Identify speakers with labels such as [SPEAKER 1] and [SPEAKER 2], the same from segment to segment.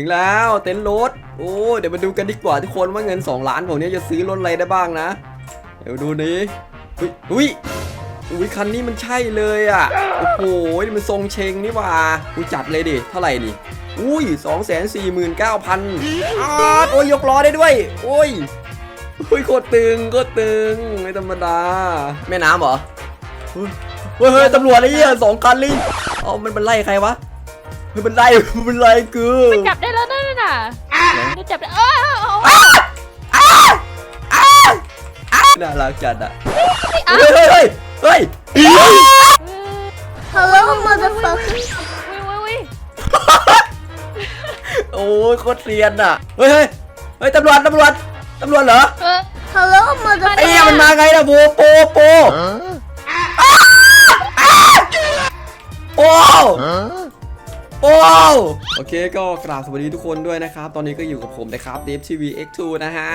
[SPEAKER 1] ถึงแล้วเต็นท์รถ โอ้เดี๋ยวมาดูกันดีกว่าทุกคนว่าเงิน 2 ล้านผมเนี้ยจะซื้อรถอะไรได้บ้างนะ เดี๋ยวดูนี้อุ้ยอุ้ยอุ้ยคันนี้มันใช่เลยอะ โอ้โหมันทรงเชงนี่ว่าอุ้ยจัดเลยดิ เท่าไหร่นี่อุ้ยสองแสนสี่หมื่นเก้าพันอาโอ้ยยกล้อได้ด้วย โอ้ยอุ้ยโคตรตึงโคตรตึงไม่ธรรมดา แม่น้ำเหรอเฮ้ยเฮ้ยเฮ้ยตำรวจไอ้เหี้ยสองคันเลยเอามันเป็นไล่ใครวะ เฮ้ยมันไล่มันไล่กู
[SPEAKER 2] จับได้แล้วนั่นน่ะได้จับได้เออเออ
[SPEAKER 1] น่ารักจัดอะเฮ้ยเฮ้ยเฮ้ยเฮ้ย
[SPEAKER 3] Hello, motherfucker.
[SPEAKER 2] วิววิว
[SPEAKER 1] โอ้ยโคตรเรียนอะ เฮ้ยเฮ้ยเฮ้ยตำรวจตำรวจตำรวจเหรอ
[SPEAKER 2] เออ
[SPEAKER 3] Hello,
[SPEAKER 1] ไอ้
[SPEAKER 3] motherfucker.
[SPEAKER 1] เหี้ยมันมาไงล่ะโปโปโปโอ้ โอ้โอเคก็กราบสวัสดีทุกคนด้วยนะครับ ตอนนี้ก็อยู่กับผมนะครับเดฟทีวีเอ็กทูนะฮะ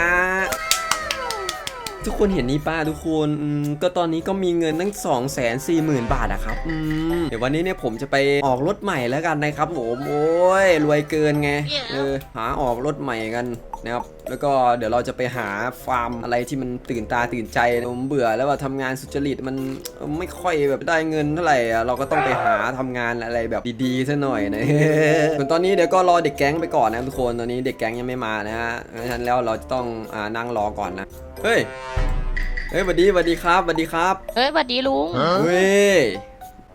[SPEAKER 1] ทุกคนเห็นนี้ป้าทุกคนอืมก็ตอนนี้ก็มีเงินตั้ง 2 4 0 0 0 0 บาทอะครับอืมเดี๋ยววันนี้เนี่ยผมจะไปออกรถใหม่แล้วกันนะครับผม โอ้ยรวยเกินไง เออ หาออกรถใหม่กัน นะครับ แล้วก็เดี๋ยวเราจะไปหาฟาร์มอะไรที่มันตื่นตาตื่นใจผมเบื่อแล้วว่าทำงานสุจริตมันไม่ค่อยแบบได้เงินเท่าไหร่อะเราก็ต้องไปหาทำงานอะไรแบบดีๆซะหน่อยนะส่วนตอนนี้เดี๋ยวก็รอเด็กแก๊งไปก่อนนะครับทุกคนตอนนี้เด็กแก๊งยังไม่มานะฮะเพราะฉะนั้นแล้วเราจะต้องอ่านั่งรอก่อนนะเฮ้ยเฮ้ยสวัสดีสวัสดีครับสวัสดีครับ
[SPEAKER 2] เอ้ยสวัสดีลุง
[SPEAKER 1] เฮ้ย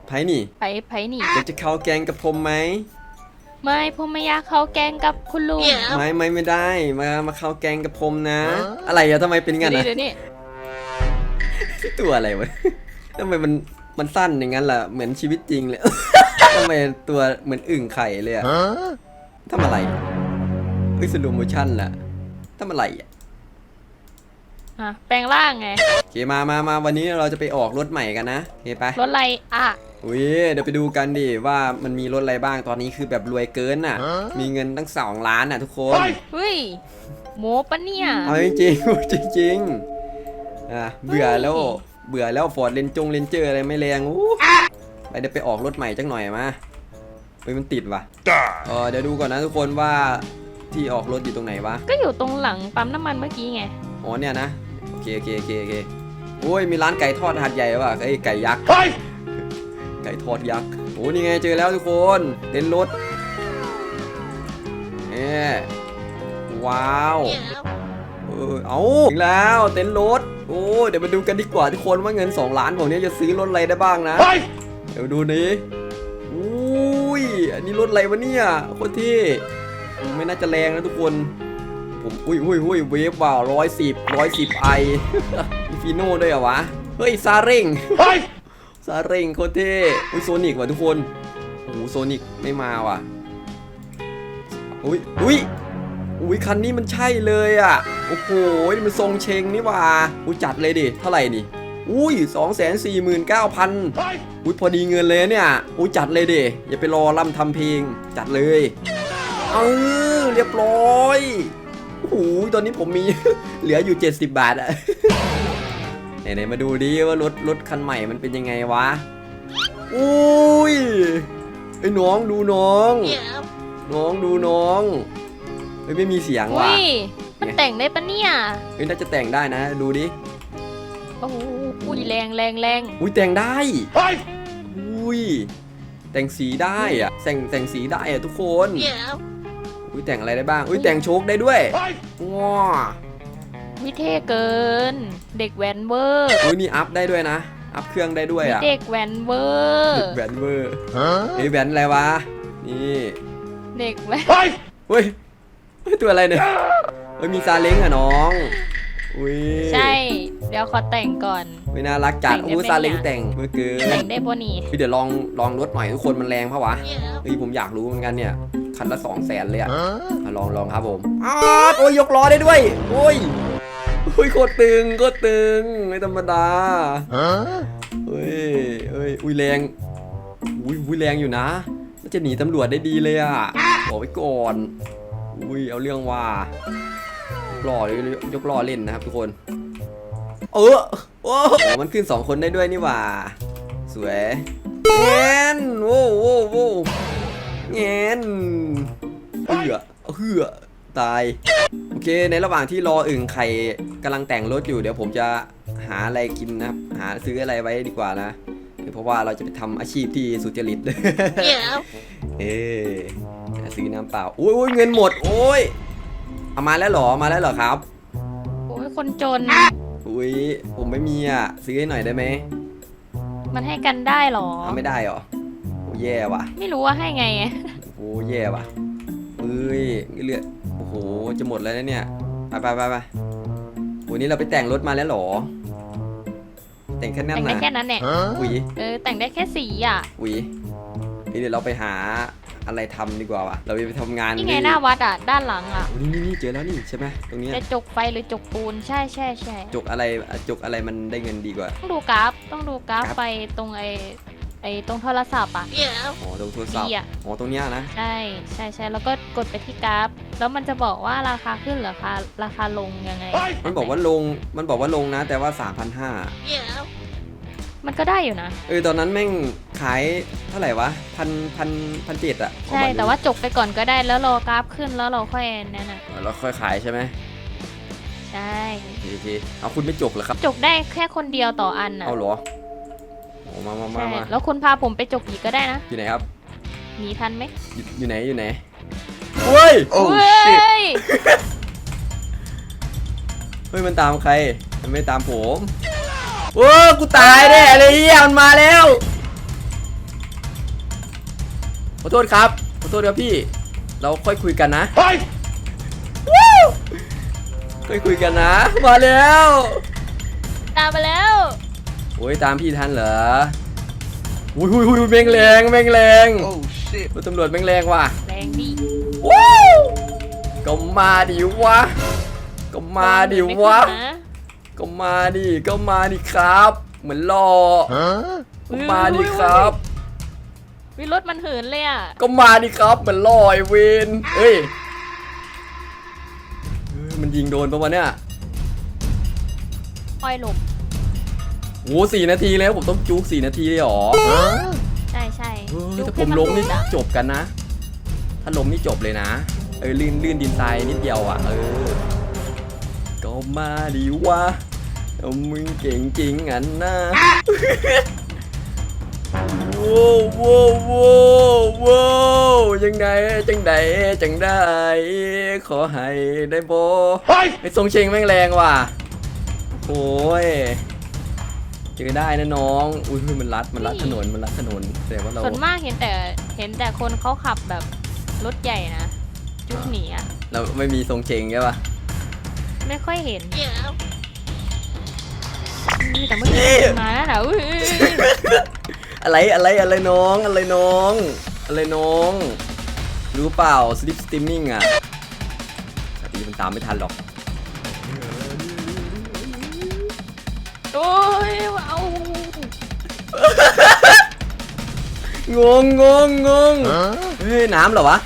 [SPEAKER 1] ไผนี่
[SPEAKER 2] ไผไผหนี
[SPEAKER 1] อยากจะเข้าแกงกับผมไหม
[SPEAKER 2] ไม่ผมไม่อยากเข้าแกงกับคุณลุง
[SPEAKER 1] ไม่ไม่ไม่ได้มามาเข้าแกงกับผมนะ อะไรอะทำไมเป็นงั้น
[SPEAKER 2] นี่
[SPEAKER 1] อะ
[SPEAKER 2] เดี๋ยวนี้
[SPEAKER 1] ตัวอะไรวะทำไมมันมันสั้นอย่างนั้นล่ะเหมือนชีวิตจริงเลยทำไมตัวเหมือนอึ่งไข่เลยอะทำอะไรเฮ้ยสโลโมชั่นล่ะทำอะไรอะ
[SPEAKER 2] อะแปลงร่างไง
[SPEAKER 1] โอเคมามามาวันนี้เราจะไปออกรถใหม่กันนะโอเคไป
[SPEAKER 2] รถอะไรอะ
[SPEAKER 1] อุ้ยเดี๋ยวไปดูกันดิว่ามันมีรถอะไรบ้างตอนนี้คือแบบรวยเกินน่ะ มีเงินตั้งสองล้านน่ะทุกคน
[SPEAKER 2] เฮ้ยโมปะเนี่ย
[SPEAKER 1] เอาจริงๆจริงจริงๆอะเบื่อแล้วเบื่อแล้วฟอร์ดเลนจงเลนเจอร์อะไรไม่แรงอู้ไปเดี๋ยวไปออกรถใหม่จักหน่อยมาเฮ้ยมันติดว่ะเออเดี๋ยวดูก่อนนะทุกคนว่าที่ออกรถอยู่ตรงไหนวะ
[SPEAKER 2] ก็อยู่ตรงหลังปั๊มน้ำมันเมื่อกี้ไง
[SPEAKER 1] อ๋อเนี่ยนะโอเคโอเคโอเคโอเคโอ้ยมีร้านไก่ทอดหัดใหญ่ว่ะไอ้ยไก่ยักษ์ ไก่ทอดยักษ์โอ้นี่ไงเจอแล้วทุกคนเต็นท์รถเอ๊ว้าวเออเอาถึงแล้วเต็นท์รถโอ้เดี๋ยวมาดูกันดีกว่าทุกคนว่าเงิน 2 ล้านผมเนี้ยจะซื้อรถอะไรได้บ้างนะเดี๋ยวดูนี้อุ้ยอันนี้รถอะไรวะเนี่ยโคตรที่ไม่น่าจะแรงนะทุกคนผมอุ้ยอุ้ยอุ้ยเวฟว่าวร้อยสิบร้อยสิบไอมีฟีโน่ด้วยเหรอวะเฮ้ยซาเร่ง ซาเร่งโคตรเท่อุ้ยโซนิกว่ะทุกคนโอ้โหโซนิกไม่มาว่ะอุ้ยอุ้ยอุ้ยคันนี้มันใช่เลยอะโอ้โหมันทรงเชงนี่ว่าอุ้ยจัดเลยดิเท่าไหร่ดิอุ้ยสองแสนสี่หมื่นเก้าพันอุ้ยพอดีเงินเลยเนี่ยอุ้ยจัดเลยดิอย่าไปรอล่ำทำเพลงจัดเลยเออเรียบร้อยโอ้โหตอนนี้ผมมี เหลืออยู่ 70 บาทอะ ไหนๆมาดูดิว่ารถรถคันใหม่มันเป็นยังไงวะอุ้ยไอ้น้องดูน้อง น้องดูน้องเฮ้ยไม่มีเสียง
[SPEAKER 2] อุ้
[SPEAKER 1] ว่ะ
[SPEAKER 2] ยมันแต่งได้ปะเนี่ย
[SPEAKER 1] เฮ้ยน่าจะแต่งได้นะ ดูดิ
[SPEAKER 2] โอ้โหอุ้ยแรงแรงแรง
[SPEAKER 1] อุ้ยแต่งได้อุ้ยแต่งสีได้อะแต่งแต่งสีได้อะทุกคนอุ้ยแต่งอะไรได้บ้างอุ้ยแต่งโชคได้ด้วยว้า
[SPEAKER 2] วิเท่เกิน เด็กแวนเวอร์
[SPEAKER 1] อุ้ยนี่อัพได้ด้วยนะ อัพเครื่องได้ด้วยอะ
[SPEAKER 2] เด็กแวนเวอร์
[SPEAKER 1] แหวนเวอร์ไอ้ยแหวนอะไรวะ นี่
[SPEAKER 2] เด็กแวน
[SPEAKER 1] เฮ้ยเฮ้ยตัวอะไรเนี่ยเฮ้ยมีซาเล้งอะน้องอุ้ย
[SPEAKER 2] ใช่ เดี๋ยวขอแต่งก่อน
[SPEAKER 1] ไม่น่ารักจัด
[SPEAKER 2] แต่งได้
[SPEAKER 1] อู้
[SPEAKER 2] ไหม
[SPEAKER 1] ซาเล้ง
[SPEAKER 2] เนี่ย
[SPEAKER 1] แต่งเมื่อเกิน
[SPEAKER 2] แต่งได้ปะนี่
[SPEAKER 1] เฮ้ยเดี๋ยวลองลองรถหน่อยทุกคนมันแรงปะวะเฮ้ยผมอยากรู้เหมือนกันเนี่ยคันละสองแสนเลยอะอะลองลองครับผมอ้าวโอ้ยยกล้อได้ด้วย โอ้ย โอ้ยโคตรตึงโคตรตึงไม่ธรรมดาเฮ้ยเฮ้ยอุ้ยแรงอุ้ยอุ้ยแรงอยู่นะมันจะหนีตำรวจได้ดีเลยอะบอกไว้ก่อนอุ้ยเอาเรื่องว่าหล่อเลยยกล้อเล่นนะครับทุกคน เออโอ้มันขึ้นสองคนได้ด้วยนี่หว่า สวยแงนโว้โว้โว้แงนเอือเฮือตาย เคในระหว่างที่รออึ่งไข่กำลังแต่งรถอยู่เดี๋ยวผมจะหาอะไรกินนะครับหาซื้ออะไรไว้ดีกว่านะเพราะว่าเราจะไปทำอาชีพที่สุจริตเอ๊ซื้อน้ำเปล่าโอ้ยโอ้ยเงินหมดโอ้ยเอามาแล้วเหรอมาแล้วเหรอครับ
[SPEAKER 2] โอ้ยคนจน
[SPEAKER 1] อุ้ยผมไม่มีอะซื้อให้หน่อยได้ไหม
[SPEAKER 2] มันให้กันได้เหรอ
[SPEAKER 1] เอาไม่ได้เหรอโอ้แย่ว่ะ
[SPEAKER 2] ไม่รู้ว่าให้ไง
[SPEAKER 1] โอ้แย่ว่ะ เอ้ยเลือดโอ้โห จะหมดแล้วนะเนี่ย ไปไปไปไปวันนี้เราไปแต่งรถมาแล้วเหรอ แต่งแค่นั้น
[SPEAKER 2] แต่งได้
[SPEAKER 1] นะ
[SPEAKER 2] แค่นั้นแหละ
[SPEAKER 1] อุ้ย
[SPEAKER 2] เออแต่งได้แค่สีอะ
[SPEAKER 1] อุ้ยเฮ้ยเดี๋ยวเราไปหาอะไรทำดีกว่าว่ะ เราไปทำงาน
[SPEAKER 2] นี่ไงหน้าวัดอะด้านหลังอะ
[SPEAKER 1] โอ้นี่นี่นี่เจอแล้วนี่ใช่ไหมตรงเนี้ย
[SPEAKER 2] จะจกไฟหรือจกปูนใช่ใช่ใช่
[SPEAKER 1] จกอะไรจกอะไรมันได้เงินดีกว่า
[SPEAKER 2] ต้องดูกราฟต้องดูกราฟ
[SPEAKER 1] กราฟ
[SPEAKER 2] ไฟตรงไอไอตรงโทรศัพท์อะ
[SPEAKER 1] อ๋อตรงโทรศัพ
[SPEAKER 2] ดี
[SPEAKER 1] ท์
[SPEAKER 2] อะ
[SPEAKER 1] อ๋อตรงเนี้ยนะ
[SPEAKER 2] ใช่ใช่ใช่แล้วก็กดไปที่กราฟ แล้วมันจะบอกว่าราคาขึ้นหรือราคาราคาลงยังไง
[SPEAKER 1] มันบอกว่าลงมันบอกว่าลงนะ แต่ว่า 3,500
[SPEAKER 2] มันก็ได้อยู่นะ
[SPEAKER 1] เออตอนนั้นแม่งขายเท่าไหร่วะพันพันพันเจ็ดอะ
[SPEAKER 2] ใช่แต่ว่าจกไปก่อนก็ได้แล้วรอกราฟขึ้นแล้วเราค่อยนั่นน่ะ
[SPEAKER 1] เราค่อยขายใช่ไหม
[SPEAKER 2] ใช่
[SPEAKER 1] โอเคเอาคุณไม่จกเหรอครับ
[SPEAKER 2] จกได้แค่คนเดียวต่ออันน่ะ
[SPEAKER 1] เอาเหรอโอ้ มามามา
[SPEAKER 2] ใช่
[SPEAKER 1] มา
[SPEAKER 2] แล้วคุณพาผมไปจกอีกก็ได้นะ
[SPEAKER 1] อยู่ไหนครับ
[SPEAKER 2] หนีทันไหม
[SPEAKER 1] อยู่อยู่ไหนอยู่ไหนเฮ้ย
[SPEAKER 2] เฮ้ย
[SPEAKER 1] เฮ้ยมันตามใครมันไม่ตามผมโอ้กูตายแน่เลยเฮียมันมาแล้วขอโทษครับขอโทษครับพี่ เราค่อยคุยกันนะ
[SPEAKER 3] เฮ้ย
[SPEAKER 1] ค่อยคุยกันนะ มาแล้ว
[SPEAKER 2] ตามมาแล้ว
[SPEAKER 1] โอ้ยตามพี่ทันเหรออุ้ยอุ้ยอุ้ยแมงแรงแมงแรง
[SPEAKER 3] Oh shit
[SPEAKER 1] รถตำรวจแมงแรงว่ะ
[SPEAKER 2] แรงดี
[SPEAKER 1] ว้าวก็มาดิวะก็มาดิวะ
[SPEAKER 2] ไม่ขึ้นน
[SPEAKER 1] ก็มาดิก็มาดิครับ เหมือนรอ
[SPEAKER 3] Huh?
[SPEAKER 1] ก็มาดิครับ
[SPEAKER 2] วิรถมันเหินเลยอะ
[SPEAKER 1] ก็มาดิครับเหมือนรอไอเวนเฮ้ยเฮ้ยมันยิงโดนปะวะเนี่ย
[SPEAKER 2] อ้อยหลบ
[SPEAKER 1] โอ้สี่นาทีแล้วผมต้องจุกสี่นาทีเลยเหรอ
[SPEAKER 3] Huh?
[SPEAKER 2] ใช่ใช่
[SPEAKER 1] เฮ้ย
[SPEAKER 2] ดู
[SPEAKER 1] ถ้าผ
[SPEAKER 2] ให้
[SPEAKER 1] ม
[SPEAKER 2] น
[SPEAKER 1] ล้มนี่
[SPEAKER 2] หดอะ
[SPEAKER 1] จบกันนะ ถ้าล้มนี่จบเลยนะ เออลื่นลื่นดินทรายนิดเดียวอะเออ ก็มาดิวะเอามึงเก่งจริงอันนะโว้วโว้วโว้วโว้วยังไงจังใดจังได้ ขอให้ได้โบ
[SPEAKER 3] เฮ้ย
[SPEAKER 1] ไอ้ทรงเชงแม่งแรงว่ะโอ้ย เจอได้นะน้อง อุ้ยมันรัดมันรัดถนนมันรัดถนนแต่ว่าเรา
[SPEAKER 2] ส่วนมากเห็นแต่เห็นแต่คนเขาขับแบบรถใหญ่นะจุกหนีอะ
[SPEAKER 1] เราไม่มีทรงเชงใช่ปะ
[SPEAKER 2] ไม่ค่อยเห็นนี่แต่เมื่อกี้มันมาแล้วนะอุ้ย
[SPEAKER 1] อะไรอะไรอะไรน้องอะไรน้อง อะไรน้อง รู้เปล่าสลิปสตรีมมิ่งอะแต่ปีมันตามไม่ทันหรอก
[SPEAKER 2] โอ้ยเอา
[SPEAKER 1] งงงงงง
[SPEAKER 3] Huh?
[SPEAKER 1] เฮ้ยน้ำเหรอวะ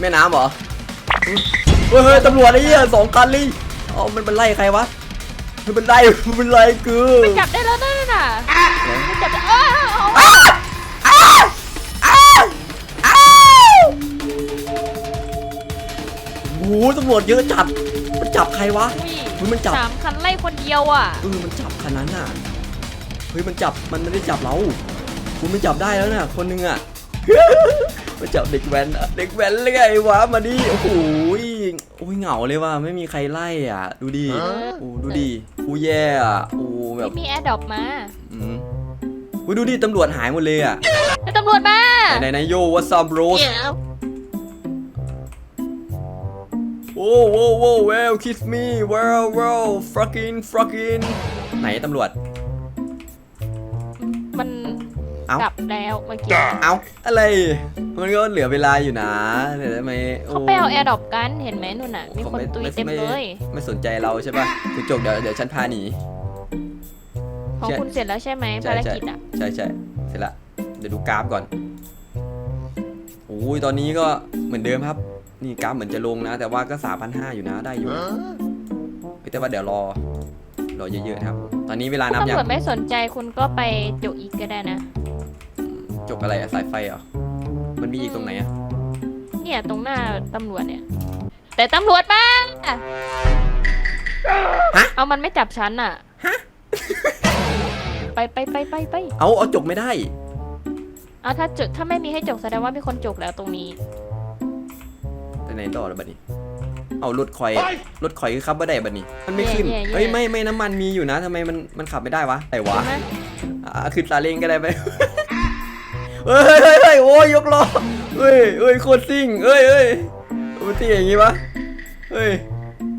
[SPEAKER 1] แม่น้ำเหรอเฮ้ยเฮ้ยตำรวจไอ้เหี้ยสองคันเลยอ๋อมันเป็นไล่ใครวะมันเป็นไล่มันเป็นไล่กู
[SPEAKER 2] มันจับได้แล้วนั่นน่ะมันจับได้เอ้า
[SPEAKER 1] โอ้โหตำรวจเยอะจัดมันจับใครวะ เฮ้ยมันจับ
[SPEAKER 2] สามคันไล่คนเดียวอะ
[SPEAKER 1] เออมันจับคันนั้นน่ะเฮ้ยมันจับมันไม่ได้จับเราคุณมันจับได้แล้วน่ะ คนหนึงอะมันจับเด็กแว้นอะเด็กแว้นเลยไงวะมาดิโอ้โหยโอ้ยเหงาเลยว่ะไม่มีใครไล่อะ ดูดิ
[SPEAKER 3] ฮะ
[SPEAKER 1] โอ้ดูดิกูแย่อะโอ้แบบ
[SPEAKER 2] ไม่มีแอร์ดรอปมา
[SPEAKER 1] อืมอุ้ยดูดิตำรวจหายหมดเลยอะ
[SPEAKER 2] แล้วตำรวจมา
[SPEAKER 1] ไหนไหนโย what's up bro โอ้โว้โว้ well kiss me well well fucking fucking ไหนตำรวจ
[SPEAKER 2] มัน
[SPEAKER 1] เอ้า
[SPEAKER 2] กลับแล้วเมื่อกี้
[SPEAKER 1] เอาอะไร มันก็เหลือเวลาอยู่นะเดี๋ยวได้ไหมโเขา
[SPEAKER 2] ไปเอาแอร์ดรอปกันเห็นไหมนู่นน่ะ มี
[SPEAKER 1] ขา
[SPEAKER 2] คน
[SPEAKER 1] ไตุ
[SPEAKER 2] ย
[SPEAKER 1] ไเต็
[SPEAKER 2] มเลย
[SPEAKER 1] ไม่สนใจเราใช่ป่ะคุณจกเดี๋ยวเดี๋ยวฉันพาหนี
[SPEAKER 2] ของ
[SPEAKER 1] ใช่
[SPEAKER 2] คุณเสร็จแล้วใช่ไหม
[SPEAKER 1] ใช่
[SPEAKER 2] ภาร
[SPEAKER 1] ใช่
[SPEAKER 2] กิจอะ
[SPEAKER 1] ใช่ใช่เสร็จละเดี๋ยวดูกราฟก่อนโอ้ยตอนนี้ก็เหมือนเดิมครับ นี่กราฟเหมือนจะลงนะ แต่ว่าก็3,500อยู่นะได้อยู่
[SPEAKER 3] Huh?
[SPEAKER 1] เฮ้ยแต่ว่าเดี๋ยวรอรอเยอะๆนะครับ ตอนนี้เวลานับ
[SPEAKER 2] ตำ
[SPEAKER 1] ยั
[SPEAKER 2] ร
[SPEAKER 1] ง
[SPEAKER 2] วจไม่สนใจคุณก็ไปจุอีกก็ได้นะ
[SPEAKER 1] จกอะไรอะสายไฟเหรอมันมีอีกตรงไหนอะ
[SPEAKER 2] เนี่ยตรงหน้าตำรวจเนี่ย แต่ตำรวจมา
[SPEAKER 1] ฮะ
[SPEAKER 2] เอามันไม่จับฉันอะไปไปไปไปไป
[SPEAKER 1] เอาเอาจกไม่ได้
[SPEAKER 2] เอาถ้าจดถ้าไม่มีให้จกแสดงว่ามีคนจกแล้วตรงนี้
[SPEAKER 1] ไปไหนต่อแล้วบัดนี้ เอารถคอยรถคอยคือขับไม่ได้บัดนี้ มันไม่ขึ้น
[SPEAKER 2] แย่ๆๆ
[SPEAKER 1] เฮ้ยไม่ไม่น้ำมันมีอยู่นะทำไมมันมันขับไม่ได้วะไหนวะ
[SPEAKER 2] ใช่ไหม
[SPEAKER 1] อ่าขึ้นซาเล้งก็ได้ไหมเฮ้ยเฮ้ยเฮ้ยเฮ้ยโอ้ยยกล้อเฮ้ยเฮ้ยโคตรซิ่งเฮ้ยเฮ้ยมันซิ่งอย่างงี้ปะเฮ้ย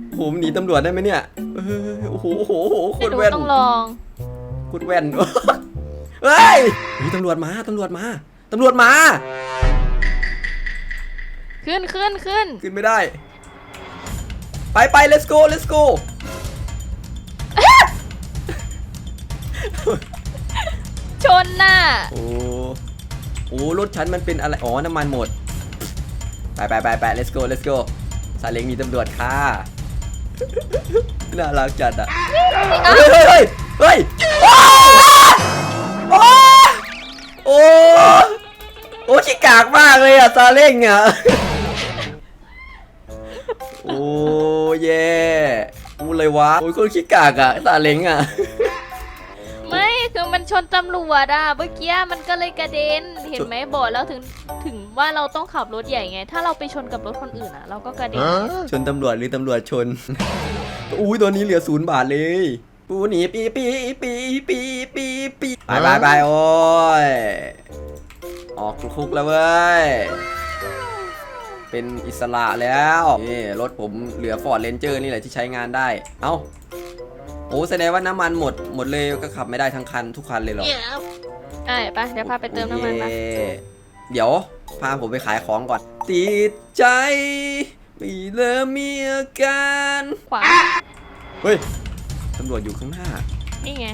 [SPEAKER 1] โอ้โหมันหนีตำรวจได้ไหมเนี่ยเฮ้ยโอ้โหโอ้โหโอ้โหโค
[SPEAKER 2] ไม่
[SPEAKER 1] ตร
[SPEAKER 2] รู้
[SPEAKER 1] แว่น
[SPEAKER 2] ต้องลอง
[SPEAKER 1] โคตรแว่นเฮ้ยเฮ้ยตำรวจมาตำรวจมาตำรวจมา
[SPEAKER 2] ขึ้นขึ้นขึ้น
[SPEAKER 1] ขึ้นไม่ได้ ไปไป let's go let's go
[SPEAKER 2] ชนน่ะ
[SPEAKER 1] โอ้โอ้รถฉันมันเป็นอะไร อ๋อ น้ำมันหมด ไปไปไปไป let's go let's go ซาเล้งมีตำรวจค่ะ น่ารักจัดอะ เฮ้ยเฮ้ยเฮ้ยเฮ้ยโอ้โอ้โอ้ขี้กากมากเลยอะซาเล้งอะโอ้ เย่กูเลยวะโอ้ยคนขี้กากอะซาเล้งอะ
[SPEAKER 2] ไม่คือมันชนตำรวจอะเมื่อกี้มันก็เลยกระเด็น เห็นไหมบอกแล้วถึงถึงว่าเราต้องขับรถใหญ่ไง ถ้าเราไปชนกับรถคนอื่นอะ เราก็กระเด็น
[SPEAKER 1] ชนตำรวจหรือตำรวจชนอุ้ยตัวนี้เหลือศูนย์บาทเลยปูหนีปีปีปีปีปีปีไปไปไปโอ้ยออกคุกแล้วเว้ย เป็นอิสระแล้วนี่รถผมเหลือฟอร์ดเรนเจอร์นี่แหละที่ใช้งานได้ เอ้าโอ้แสดงว่าน้ำมันหมดหมดเลยก็ขับไม่ได้ทั้งคันทุกคันเลยเหรอ
[SPEAKER 2] ไอ้ไปเดี๋ยวพาไปเติมน้ำมันไป
[SPEAKER 1] โอเคเดี๋ยวพาผมไปขายของก่อน ติดใจไม่เริ่มมีอาการ
[SPEAKER 2] ขวา
[SPEAKER 1] เฮ้ยตำรวจอยู่ข้างหน้า
[SPEAKER 2] นี่ไง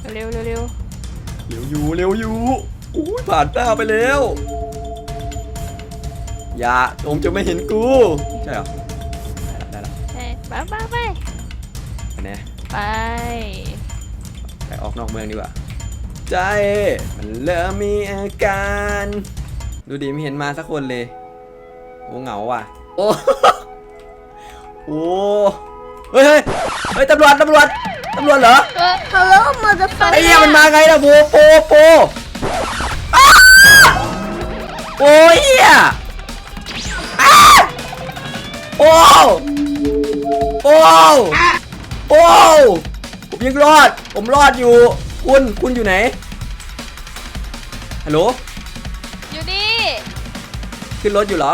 [SPEAKER 1] เดี๋ยวเดี๋ยวเดี๋ยว
[SPEAKER 2] เร็วเร็วเร็ว
[SPEAKER 1] เร็วอยู่เร็วอยู่ อุ้ยผ่านหน้าไปแล้ว อย่าอมจะไม่เห็นกู ใช่เหรอ ได้แล้ว
[SPEAKER 2] ใช่ไปไปไป
[SPEAKER 1] ได้แล้ว
[SPEAKER 2] ไป
[SPEAKER 1] ไปออกนอกเมืองดีกว่า ใจมันเริ่มมีอาการ ดูดิไม่เห็นมาสักคนเลย โอ้เหงาว่ะ โอ้ โอ้เฮ้ยเฮ้ยเฮ้ยตำรวจตำรวจตำรวจเหรอ
[SPEAKER 2] เออ
[SPEAKER 3] Hello, motherfucker.
[SPEAKER 1] ไอ้เหี้ยมันมาไงล่ะโปโปโปอ้า โอ้ยเหี้ยอ้าโอ้โอ้โอ้ผมยังรอด ผมรอดอยู่ คุณคุณอยู่ไหนฮัลโหล
[SPEAKER 2] อยู่นี่
[SPEAKER 1] ขึ้นรถอยู่เหรอ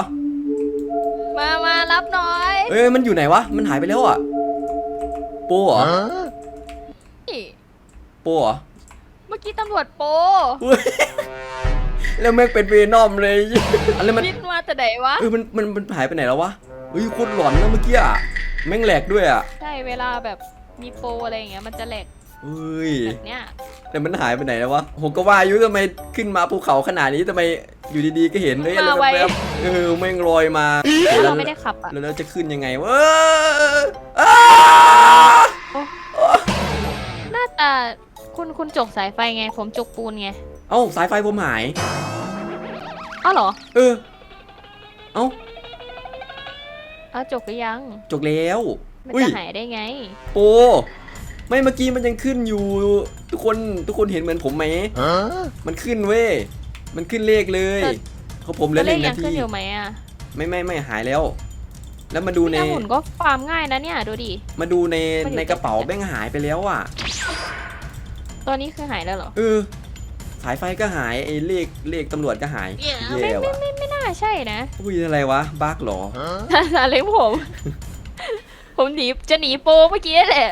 [SPEAKER 2] มามารับหน่อย
[SPEAKER 1] เอ้ยมันอยู่ไหนวะ มันหายไปแล้วอะ โปเหรอ
[SPEAKER 2] นี่
[SPEAKER 1] โปเหรอ
[SPEAKER 2] เมื่อกี้ตำรวจโป
[SPEAKER 1] เฮ้ย แล้วแม่งเป็นเวนอมเลยอะไรมัน
[SPEAKER 2] คิดมาแต่ไหนวะ
[SPEAKER 1] เออมันมันมันหายไปไหนแล้ววะเฮ้ยโคตรหลอนนะเมื่อกี้อะแม่งแหลกด้วยอะ
[SPEAKER 2] ใช่เวลาแบบมีโปรอะไรอย่างเงี้ยมันจะแหลก
[SPEAKER 1] เฮ้ย
[SPEAKER 2] แบบเนี้ย
[SPEAKER 1] แต่มันหายไปไหนแล้ววะผมก็ว่าอายุทำไมขึ้นมาภูเขาขนาดนี้ทำไมอยู่ดีๆก็เห็นเลยอะไรแบบๆเออแม่งลอยมา
[SPEAKER 2] เราไม่ได้ขับอะ
[SPEAKER 1] แล้วเราจะขึ้นยังไงวะเอ้ย
[SPEAKER 2] หน้าตาคุณคุณจกสายไฟไง ผมจกปูนไง
[SPEAKER 1] เอ้าสายไฟผมหาย
[SPEAKER 2] อ้าวเหรอ
[SPEAKER 1] เออ เอ้า
[SPEAKER 2] อ้าวจกหรือยัง
[SPEAKER 1] จกแล้ว
[SPEAKER 2] มัน
[SPEAKER 1] อุ้ย
[SPEAKER 2] จะหายได้ไง
[SPEAKER 1] โปไม่เมื่อกี้มันยังขึ้นอยู่ ทุกคนทุกคนเห็นเหมือนผมไหม มันขึ้นเว้ย มันขึ้นเลขเลย
[SPEAKER 2] แต่
[SPEAKER 1] เขาผมเหลือห
[SPEAKER 2] เล
[SPEAKER 1] นึ่
[SPEAKER 2] ข
[SPEAKER 1] ง
[SPEAKER 2] ยั
[SPEAKER 1] นาง
[SPEAKER 2] ขึ้น
[SPEAKER 1] ที
[SPEAKER 2] อยู่ไหมอะ
[SPEAKER 1] ไม่ไม่ไม่หายแล้ว แล้วมาดูใน
[SPEAKER 2] แต่หุ่นก็ฟาร์มง่ายนะเนี่ยดูดิ
[SPEAKER 1] มาดูใน
[SPEAKER 2] มันอยู่
[SPEAKER 1] ในกระเป๋า
[SPEAKER 2] ตรงไหน
[SPEAKER 1] แม่งหายไปแล้วอะ
[SPEAKER 2] ตัวนี้คือหายแล้วเหรอ
[SPEAKER 1] เออ สายไฟก็หายไอ้เลขเลขตำรวจก็หายแย่ว่ะ
[SPEAKER 2] ไม่ไม่น่าใช่นะ
[SPEAKER 1] อุ้ยอะไรวะบั๊กเหรอ
[SPEAKER 2] อะไรผม ผมหนีจะหนีโปรเมื่อกี้แหละ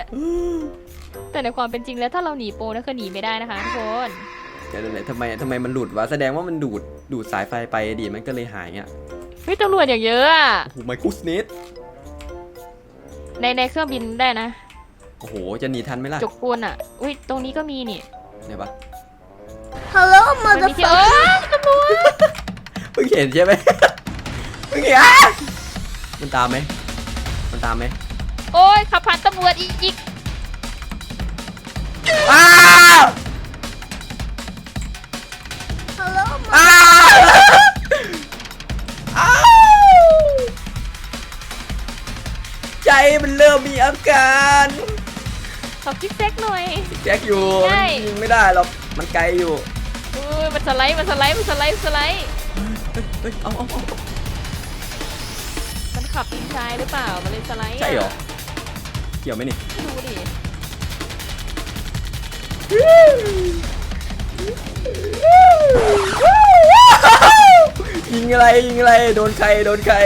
[SPEAKER 2] แต่ในความเป็นจริงแล้วถ้าเราหนีโปรนั่นคือหนีไม่ได้นะคะทุกคน
[SPEAKER 1] เดี๋ยวเดี๋ยวเดี๋ยวทำไมทำไมมันหลุดวะแสดงว่ามันดูดดูดสายไฟไปดิมันก็เลยหายเงี้ย
[SPEAKER 2] เฮ้ยตำรวจอย่างเยอะอะ
[SPEAKER 1] โอ้โหไมโครสเนต
[SPEAKER 2] ในในเครื่องบินได้นะ
[SPEAKER 1] โอ้โหจะหนีทันไหมล่ะ
[SPEAKER 2] จกปูนอะอุ้ยตรงนี้ก็มีนี่
[SPEAKER 1] เนี่ย ฮัล
[SPEAKER 3] โห
[SPEAKER 2] ลมอเด
[SPEAKER 3] ฟ
[SPEAKER 2] เฟอร์ขโมย
[SPEAKER 1] เพิ่งเห็นใช่ไหมเพิ่งเห็นมันตามไหมมันตามไหม
[SPEAKER 2] โอ้ยขับผ่านตำรวจอีกอีก
[SPEAKER 1] อ้าว
[SPEAKER 3] ฮัลโหล
[SPEAKER 1] อ้าวอ้าใจมันเริ่มมีอาการ
[SPEAKER 2] ขับจิ๊กแซกหน่อย
[SPEAKER 1] แจ็คอยู่
[SPEAKER 2] ใช่ มัน
[SPEAKER 1] ยิงไม่ได้หรอก มันไกลอยู่
[SPEAKER 2] เอ้ยมันสไลด์มันสไลด์มันสไลด์มันสไลด์
[SPEAKER 1] เฮ้ยเฮ้ยเอาเอาเอา
[SPEAKER 2] มันขับอินซ้ายหรือเปล่า มันเลยสไลด์ะ
[SPEAKER 1] ใช่เหรอ เกี่ยวไหมนี่
[SPEAKER 2] ไม่รู้ดิ
[SPEAKER 1] ยิงอะไรยิงอะไรโดนใครโดนใคร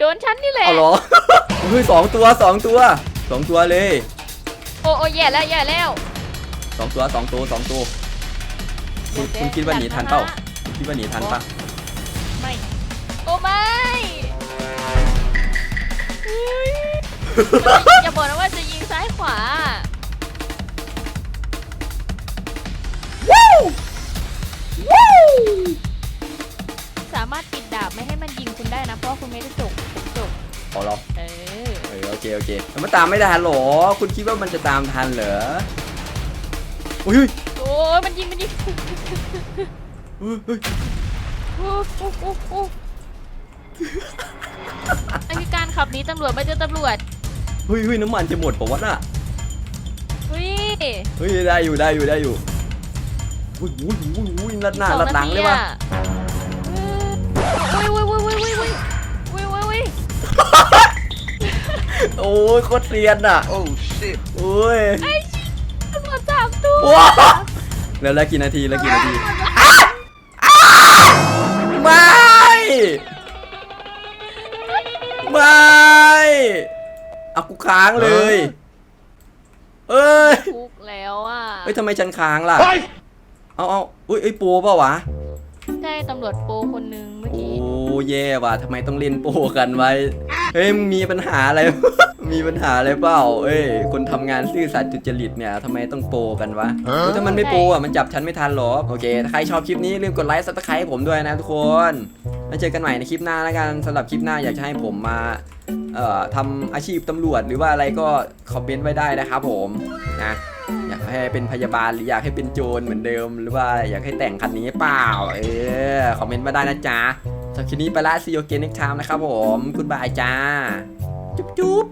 [SPEAKER 2] โดนฉันนี่แหละ
[SPEAKER 1] เอาเหรอเฮ้ยสองตัวสองตัวสองตัวเลย
[SPEAKER 2] โอ้โอ้แย่แล้วแย่แล้ว
[SPEAKER 1] สองตัวสองตัวสองตัวคุณคุณคิดว่าหนีทันเปล่าคุณคิดว่าหนีทันปะ
[SPEAKER 2] ไม่โอ้ไม่เฮ้ยอย่าบอกนะว่าจะยิงซ้ายขวาสามารถปิดดาบไม่ให้มันยิงคุณได้นะ เพราะว่าคุณไม่ได้จบผมจบ
[SPEAKER 1] เอาเหรอ
[SPEAKER 2] เออ
[SPEAKER 1] เออโอเคโอเคแต่มันตามไม่ทันเหรอ คุณคิดว่ามันจะตามทันเหรอ อุ้ย
[SPEAKER 2] โอ้ยมันยิงมันยิง
[SPEAKER 1] เฮ้ยเฮ้ย
[SPEAKER 2] โอ้โอ้โอ้โอ้อันคือการขับหนีตำรวจไม่เจอตำรวจ
[SPEAKER 1] เฮ้ยเฮ้ยน้ำมันจะหมดปะวะน่ะ
[SPEAKER 2] เฮ้ย
[SPEAKER 1] เฮ้ยได้อยู่ได้อยู่ได้อยู่อุ้ยอุ้ยอุ้ยอุ้ยลัดหน้าลัดหลังเลย
[SPEAKER 2] สอ
[SPEAKER 1] วะ
[SPEAKER 2] นาทีอะเฮ้ยเว้ยเว้ยเว้ยเว้ยเว้ยเว้ยเว้ยเว้ยเว้ย
[SPEAKER 1] โอ้ยโคตรเซียนอะ
[SPEAKER 4] Oh shit.
[SPEAKER 1] โอ้ย
[SPEAKER 2] ว
[SPEAKER 1] ว้าแล้วแล้วกี่นาทีแล้วกี่นาทีไม่ ไม่เอากูค้างเลย เอ้ย
[SPEAKER 2] ทุกข์แล้วอะ
[SPEAKER 1] เอ้ยทำไมฉันค้างล่ะ เอาเอาอุ้ยไอ้ยโปรเปล่าวะ
[SPEAKER 2] ใช่ตำรวจโปคนนึงเมื่อ
[SPEAKER 1] โอ้
[SPEAKER 2] กี้
[SPEAKER 1] แย่ว่ะทำไมต้องเล่นโปรกันไว้ เฮ้ยมึงมีปัญหาอะไร มีปัญหาอะไรเปล่า เอ้ย คนทำงานซื่อสัตย์จุจริตเนี่ยทำไมต้องโปรกันวะเฮ้ยถ้ามันไม่โปรอะ มันจับฉันไม่ทันหรอก โอเค ถ้าใครชอบคลิปนี้ลืมกดไลค์ซับสไครต์ผมด้วยนะทุกคนแล้วเจอกันใหม่ในคลิปหน้าแล้วกันสำหรับคลิปหน้าอยากจะให้ผมมา เอ่อทำอาชีพตำรวจหรือว่าอะไรก็คอมเมนต์ไว้ได้นะครับผมนะอยากให้เป็นพยาบาลหรืออยากให้เป็นโจรเหมือนเดิม หรือว่าอยากให้แต่งคันนี้เปล่า เออคอมเมนต์มาได้นะจ๊ะสำหรับคลิปนี้ไปละซีโอเกนเน็กไทม์นะครับผมคุณบายจ้า จุ๊บจุ๊บ